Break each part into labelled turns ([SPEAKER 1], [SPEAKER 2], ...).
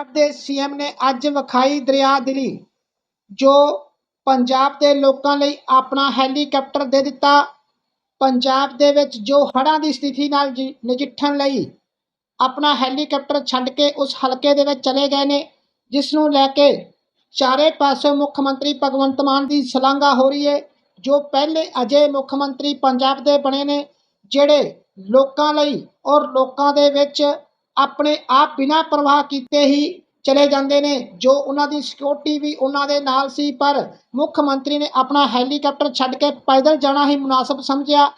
[SPEAKER 1] ਪੰਜਾਬ ਦੇ ਸੀਐਮ ਨੇ ਅੱਜ ਵਿਖਾਈ ਦਰਿਆ ਦਿਲੀ, ਜੋ ਪੰਜਾਬ ਦੇ ਲੋਕਾਂ ਲਈ ਆਪਣਾ ਹੈਲੀਕਾਪਟਰ ਦੇ ਦਿੱਤਾ। ਪੰਜਾਬ ਦੇ ਵਿੱਚ ਜੋ ਹੜ੍ਹਾਂ ਦੀ ਸਥਿਤੀ ਨਾਲ ਨਜਿੱਠਣ ਲਈ ਆਪਣਾ ਹੈਲੀਕਾਪਟਰ ਛੱਡ ਕੇ ਉਸ ਹਲਕੇ ਦੇ ਵਿੱਚ ਚਲੇ ਗਏ ਨੇ ਜਿਸ ਨੂੰ ਲੈ ਕੇ ਚਾਰੇ ਪਾਸੇ ਮੁੱਖ ਮੰਤਰੀ ਭਗਵੰਤ ਮਾਨ ਦੀ ਸ਼ਲਾਘਾ ਹੋ ਰਹੀ ਹੈ ਜੋ ਪਹਿਲੇ ਅਜੇ ਮੁੱਖ ਮੰਤਰੀ ਪੰਜਾਬ ਦੇ ਬਣੇ ਨੇ, ਜਿਹੜੇ ਲੋਕਾਂ ਲਈ ਔਰ ਲੋਕਾਂ ਦੇ ਵਿੱਚ ਆਪਣੇ ਆਪ ਬਿਨਾਂ ਪਰਵਾਹ ਕੀਤੇ ਹੀ ਚਲੇ ਜਾਂਦੇ ਨੇ, ਜੋ ਉਹਨਾਂ ਦੀ ਸਿਕਿਉਰਿਟੀ ਵੀ ਉਹਨਾਂ ਦੇ ਨਾਲ ਸੀ, ਪਰ ਮੁੱਖ ਮੰਤਰੀ ਨੇ ਆਪਣਾ ਹੈਲੀਕਾਪਟਰ ਛੱਡ ਕੇ ਪੈਦਲ ਜਾਣਾ ਹੀ ਮੁਨਾਸਬ ਸਮਝਿਆ,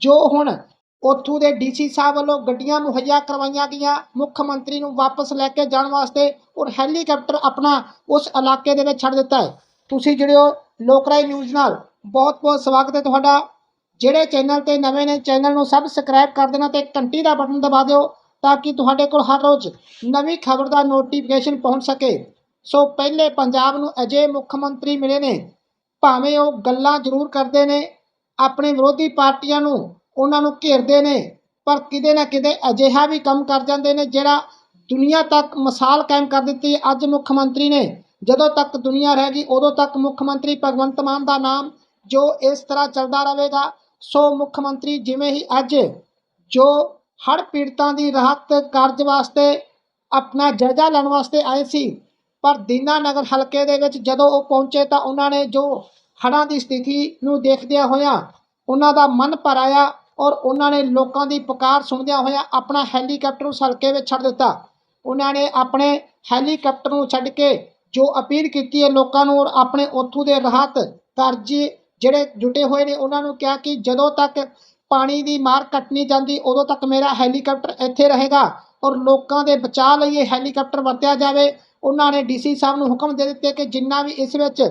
[SPEAKER 1] ਜੋ ਹੁਣ ਉੱਥੋਂ ਦੇ ਡੀਸੀ ਸਾਹਿਬ ਵੱਲੋਂ ਗੱਡੀਆਂ ਮੁਹੱਈਆ ਕਰਵਾਈਆਂ ਗਈਆਂ, ਮੁੱਖ ਮੰਤਰੀ ਨੂੰ ਵਾਪਸ ਲੈ ਕੇ ਜਾਣ ਵਾਸਤੇ ਔਰ ਹੈਲੀਕਾਪਟਰ ਆਪਣਾ ਉਸ ਇਲਾਕੇ ਦੇ ਵਿੱਚ ਛੱਡ ਦਿੱਤਾ ਹੈ। ਤੁਸੀਂ ਜਿਹੜੇ ਹੋ ਲੋਕਰਾਈ ਨਿਊਜ਼ ਨਾਲ। ਬਹੁਤ ਬਹੁਤ ਸਵਾਗਤ ਹੈ ਤੁਹਾਡਾ। ਜਿਹੜੇ ਚੈਨਲ ਤੇ ਨਵੇਂ ਨੇ, ਚੈਨਲ ਨੂੰ ਸਬਸਕ੍ਰਾਈਬ ਕਰ ਦੇਣਾ ਤੇ ਘੰਟੀ ਦਾ ਬਟਨ ਦਬਾ ਦਿਓ। ਤਾਂ ਕਿ ਤੁਹਾਡੇ ਕੋਲ ਹਰ ਰੋਜ਼ ਨਵੀਂ ਖਬਰ ਦਾ ਨੋਟੀਫਿਕੇਸ਼ਨ ਪਹੁੰਚ ਸਕੇ। ਸੋ ਪਹਿਲੇ ਪੰਜਾਬ ਨੂੰ ਅਜੇ ਮੁੱਖ ਮੰਤਰੀ ਮਿਲੇ ਨੇ, ਭਾਵੇਂ ਉਹ ਗੱਲਾਂ ਜ਼ਰੂਰ ਕਰਦੇ ਨੇ, ਆਪਣੇ ਵਿਰੋਧੀ ਪਾਰਟੀਆਂ ਨੂੰ ਉਹਨਾਂ ਨੂੰ ਘੇਰਦੇ ਨੇ, ਪਰ ਕਿਤੇ ਨਾ ਕਿਤੇ ਅਜਿਹਾ ਵੀ ਕੰਮ ਕਰ ਜਾਂਦੇ ਨੇ ਜਿਹੜਾ ਦੁਨੀਆ ਤੱਕ ਮਿਸਾਲ ਕਾਇਮ ਕਰ ਦਿੱਤੀ ਅੱਜ ਮੁੱਖ ਮੰਤਰੀ ਨੇ। ਜਦੋਂ ਤੱਕ ਦੁਨੀਆ ਰਹੇਗੀ ਉਦੋਂ ਤੱਕ ਮੁੱਖ ਮੰਤਰੀ ਭਗਵੰਤ ਮਾਨ ਦਾ ਨਾਮ ਜੋ ਇਸ ਤਰ੍ਹਾਂ ਚੱਲਦਾ ਰਹੇਗਾ, ਸੋ ਮੁੱਖ ਮੰਤਰੀ ਜਿਵੇਂ ਹੀ ਅੱਜ ਜੋ ਹੜ੍ਹ ਪੀੜਤਾਂ ਦੀ ਰਾਹਤ ਕਾਰਜ ਵਾਸਤੇ, ਆਪਣਾ ਜਾਇਜ਼ਾ ਲੈਣ ਵਾਸਤੇ ਆਏ ਸੀ। ਪਰ ਦੀਨਾਨਗਰ ਹਲਕੇ ਦੇ ਵਿੱਚ ਜਦੋਂ ਉਹ ਪਹੁੰਚੇ ਤਾਂ ਉਹਨਾਂ ਨੇ ਜੋ ਹੜ੍ਹਾਂ ਦੀ ਸਥਿਤੀ ਨੂੰ ਦੇਖਦਿਆਂ ਹੋਇਆਂ ਉਹਨਾਂ ਦਾ ਮਨ ਭਰ ਆਇਆ ਔਰ ਉਹਨਾਂ ਨੇ ਲੋਕਾਂ ਦੀ ਪੁਕਾਰ ਸੁਣਦਿਆਂ ਹੋਇਆਂ ਆਪਣਾ ਹੈਲੀਕਾਪਟਰ ਉਸ ਹਲਕੇ ਵਿੱਚ ਛੱਡ ਦਿੱਤਾ। ਉਹਨਾਂ ਨੇ ਆਪਣੇ ਹੈਲੀਕਾਪਟਰ ਨੂੰ ਛੱਡ ਕੇ ਜੋ ਅਪੀਲ ਕੀਤੀ ਹੈ ਲੋਕਾਂ ਨੂੰ ਔਰ ਆਪਣੇ ਉੱਥੋਂ ਦੇ ਰਾਹਤ ਕਾਰਜ ਜਿਹੜੇ ਜੁਟੇ ਹੋਏ ਨੇ ਉਹਨਾਂ ਨੂੰ ਕਿਹਾ ਕਿ ਜਦੋਂ ਤੱਕ ਪਾਣੀ ਦੀ ਮਾਰ ਘਟ ਨਹੀਂ ਜਾਂਦੀ, ਉਦੋਂ ਤੱਕ ਮੇਰਾ ਹੈਲੀਕਾਪਟਰ ਇੱਥੇ ਰਹੇਗਾ ਔਰ ਲੋਕਾਂ ਦੇ ਬਚਾਅ ਲਈ ਇਹ ਹੈਲੀਕਾਪਟਰ ਵਰਤਿਆ ਜਾਵੇ। ਉਹਨਾਂ ਨੇ ਡੀਸੀ ਸਾਹਿਬ ਨੂੰ ਹੁਕਮ ਦੇ ਦਿੱਤੇ ਕਿ ਜਿੰਨਾ ਵੀ ਇਸ ਵਿੱਚ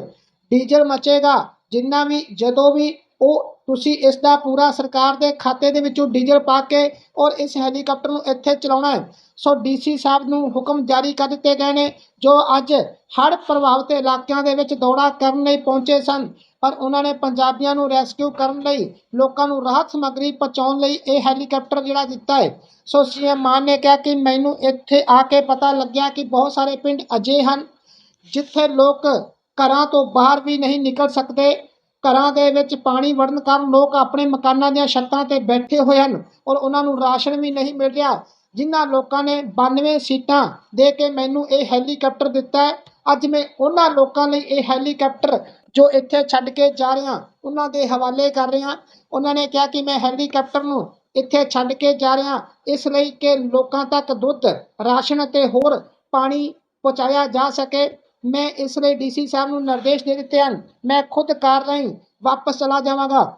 [SPEAKER 1] ਡੀਜ਼ਲ ਮਚੇਗਾ, ਜਿੰਨਾ ਵੀ ਜਦੋਂ ਵੀ ਉਹ ਤੁਸੀਂ ਇਸ ਦਾ ਪੂਰਾ ਸਰਕਾਰ ਦੇ ਖਾਤੇ ਦੇ ਵਿੱਚੋਂ ਡੀਜ਼ਲ ਪਾ ਕੇ ਔਰ ਇਸ ਹੈਲੀਕਾਪਟਰ ਨੂੰ ਇੱਥੇ ਚਲਾਉਣਾ ਹੈ। ਸੋ ਡੀਸੀ ਸਾਹਿਬ ਨੂੰ ਹੁਕਮ ਜਾਰੀ ਕਰ ਦਿੱਤੇ ਗਏ ਨੇ, ਜੋ ਅੱਜ ਹੜ੍ਹ ਪ੍ਰਭਾਵਿਤ ਇਲਾਕਿਆਂ ਦੇ ਵਿੱਚ ਦੌੜਾ ਕਰਨ ਲਈ ਪਹੁੰਚੇ ਸਨ। ਪਰ ਉਹਨਾਂ ਨੇ ਪੰਜਾਬੀਆਂ ਨੂੰ ਰੈਸਕਿਊ ਕਰਨ ਲਈ, ਲੋਕਾਂ ਨੂੰ ਰਾਹਤ ਸਮੱਗਰੀ ਪਹੁੰਚਾਉਣ ਲਈ ਇਹ ਹੈਲੀਕਾਪਟਰ ਜਿਹੜਾ ਦਿੱਤਾ ਹੈ। ਸੋ ਸੀਐਮ ਮਾਨ ਨੇ ਕਿਹਾ ਕਿ ਮੈਨੂੰ ਇੱਥੇ ਆ ਕੇ ਪਤਾ ਲੱਗਿਆ ਕਿ ਬਹੁਤ ਸਾਰੇ ਪਿੰਡ ਅਜੇ ਹਨ, ਜਿੱਥੇ ਲੋਕ ਘਰਾਂ ਤੋਂ ਬਾਹਰ ਵੀ ਨਹੀਂ ਨਿਕਲ ਸਕਦੇ। ਘਰਾਂ ਦੇ ਵਿੱਚ ਪਾਣੀ ਵੜਨ ਕਾਰਨ ਲੋਕ ਆਪਣੇ ਮਕਾਨਾਂ ਦੀਆਂ ਛੱਤਾਂ ਤੇ ਬੈਠੇ ਹੋਏ ਹਨ ਔਰ ਉਹਨਾਂ ਨੂੰ ਰਾਸ਼ਨ ਵੀ ਨਹੀਂ ਮਿਲ ਰਿਹਾ। ਜਿਨ੍ਹਾਂ ਲੋਕਾਂ ਨੇ 92 ਸੀਟਾਂ ਦੇ ਕੇ ਮੈਨੂੰ ਇਹ ਹੈਲੀਕਾਪਟਰ ਦਿੱਤਾ ਹੈ, ਅੱਜ ਮੈਂ ਉਹਨਾਂ ਲੋਕਾਂ ਲਈ ਇਹ ਹੈਲੀਕਾਪਟਰ ਜੋ ਇੱਥੇ ਛੱਡ ਕੇ ਜਾ ਰਿਹਾ, ਉਹਨਾਂ ਦੇ ਹਵਾਲੇ ਕਰ ਰਿਹਾ। ਉਹਨਾਂ ਨੇ ਕਿਹਾ ਕਿ ਮੈਂ ਹੈਲੀਕਾਪਟਰ ਨੂੰ ਇੱਥੇ ਛੱਡ ਕੇ ਜਾ ਰਿਹਾ, ਇਸ ਲਈ ਕਿ ਲੋਕਾਂ ਤੱਕ ਦੁੱਧ, ਰਾਸ਼ਨ ਅਤੇ ਹੋਰ ਪਾਣੀ ਪਹੁੰਚਾਇਆ ਜਾ ਸਕੇ। ਮੈਂ ਇਸ ਲਈ ਡੀਸੀ ਸਾਹਿਬ ਨੂੰ ਨਿਰਦੇਸ਼ ਦੇ ਦਿੱਤੇ ਹਨ। ਮੈਂ ਖੁਦ ਕਾਰ ਰਾਹੀਂ ਵਾਪਸ ਚਲਾ ਜਾਵਾਂਗਾ।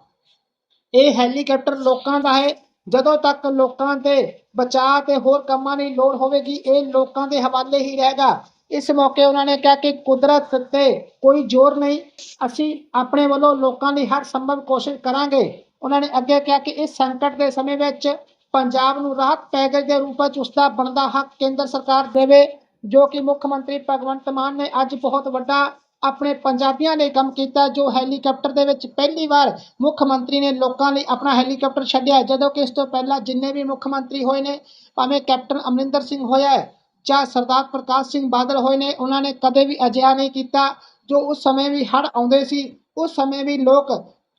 [SPEAKER 1] ਇਹ ਹੈਲੀਕਾਪਟਰ ਲੋਕਾਂ ਦਾ ਹੈ। ਜਦੋਂ ਤੱਕ ਲੋਕਾਂ ਦੇ ਬਚਾਅ ਤੇ ਹੋਰ ਕੰਮਾਂ ਦੀ ਲੋੜ ਹੋਵੇਗੀ, ਇਹ ਲੋਕਾਂ ਦੇ ਹਵਾਲੇ ਹੀ ਰਹੇਗਾ। ਇਸ ਮੌਕੇ ਉਹਨਾਂ ਨੇ ਕਿਹਾ ਕਿ ਕੁਦਰਤ ਤੇ ਕੋਈ ਜ਼ੋਰ ਨਹੀਂ। ਅਸੀਂ ਆਪਣੇ ਵੱਲੋਂ ਲੋਕਾਂ ਲਈ ਹਰ ਸੰਭਵ ਕੋਸ਼ਿਸ਼ ਕਰਾਂਗੇ। ਉਹਨਾਂ ਨੇ ਅੱਗੇ ਕਿਹਾ ਕਿ ਇਸ ਸੰਕਟ ਦੇ ਸਮੇਂ ਵਿੱਚ ਪੰਜਾਬ ਨੂੰ ਰਾਹਤ ਪੈਕੇਜ ਦੇ ਰੂਪ ਵਿੱਚ ਉਸਦਾ ਬਣਦਾ ਹੱਕ ਕੇਂਦਰ ਸਰਕਾਰ ਦੇਵੇ। ਜੋ ਕਿ ਮੁੱਖ ਮੰਤਰੀ ਭਗਵੰਤ ਮਾਨ ਨੇ ਅੱਜ ਬਹੁਤ ਵੱਡਾ ਆਪਣੇ ਪੰਜਾਬੀਆਂ ਲਈ ਕੰਮ ਕੀਤਾ, ਜੋ ਹੈਲੀਕਾਪਟਰ ਦੇ ਵਿੱਚ ਪਹਿਲੀ ਵਾਰ ਮੁੱਖ ਮੰਤਰੀ ਨੇ ਲੋਕਾਂ ਲਈ ਆਪਣਾ ਹੈਲੀਕਾਪਟਰ ਛੱਡਿਆ ਜਦੋਂ ਕਿ ਇਸ ਤੋਂ ਪਹਿਲਾਂ ਜਿੰਨੇ ਵੀ ਮੁੱਖ ਮੰਤਰੀ ਹੋਏ ਨੇ, ਭਾਵੇਂ ਕੈਪਟਨ ਅਮਰਿੰਦਰ ਸਿੰਘ ਹੋਇਆ ਜਾਂ ਸਰਦਾਰ ਪ੍ਰਕਾਸ਼ ਸਿੰਘ ਬਾਦਲ ਹੋਏ ਨੇ, ਉਹਨਾਂ ਨੇ ਕਦੇ ਵੀ ਅਜਿਹਾ ਨਹੀਂ ਕੀਤਾ ਜੋ ਉਸ ਸਮੇਂ ਵੀ ਹੜ੍ਹ ਆਉਂਦੇ ਸੀ। ਉਸ ਸਮੇਂ ਵੀ ਲੋਕ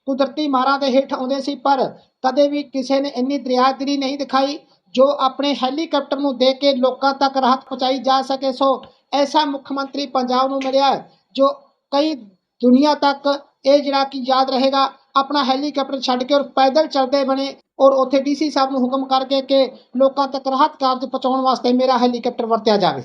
[SPEAKER 1] ਕੁਦਰਤੀ ਮਾਰਾਂ ਦੇ ਹੇਠ ਆਉਂਦੇ ਸੀ, ਪਰ ਕਦੇ ਵੀ ਕਿਸੇ ਨੇ ਇੰਨੀ ਦਰਿਆਦਿਲੀ ਨਹੀਂ ਦਿਖਾਈ। ਜੋ ਆਪਣੇ ਹੈਲੀਕਾਪਟਰ ਨੂੰ ਦੇ ਕੇ ਲੋਕਾਂ ਤੱਕ ਰਾਹਤ ਪਹੁੰਚਾਈ ਜਾ ਸਕੇ, ਸੋ ਐਸਾ ਮੁੱਖ ਮੰਤਰੀ ਪੰਜਾਬ ਨੂੰ ਮਿਲਿਆ ਜੋ ਕਈ ਦੁਨੀਆ ਤੱਕ ਇਹ ਜਿਹੜਾ ਕਿ ਯਾਦ ਰਹੇਗਾ, ਆਪਣਾ ਹੈਲੀਕਾਪਟਰ ਛੱਡ ਕੇ ਔਰ ਪੈਦਲ ਚੱਲਦੇ ਬਣੇ ਔਰ ਉੱਥੇ ਡੀਸੀ ਸਾਹਿਬ ਨੂੰ ਹੁਕਮ ਕਰਕੇ ਕਿ ਲੋਕਾਂ ਤੱਕ ਰਾਹਤ ਕਾਰਜ ਪਹੁੰਚਾਉਣ ਵਾਸਤੇ ਮੇਰਾ ਹੈਲੀਕਾਪਟਰ ਵਰਤਿਆ ਜਾਵੇ।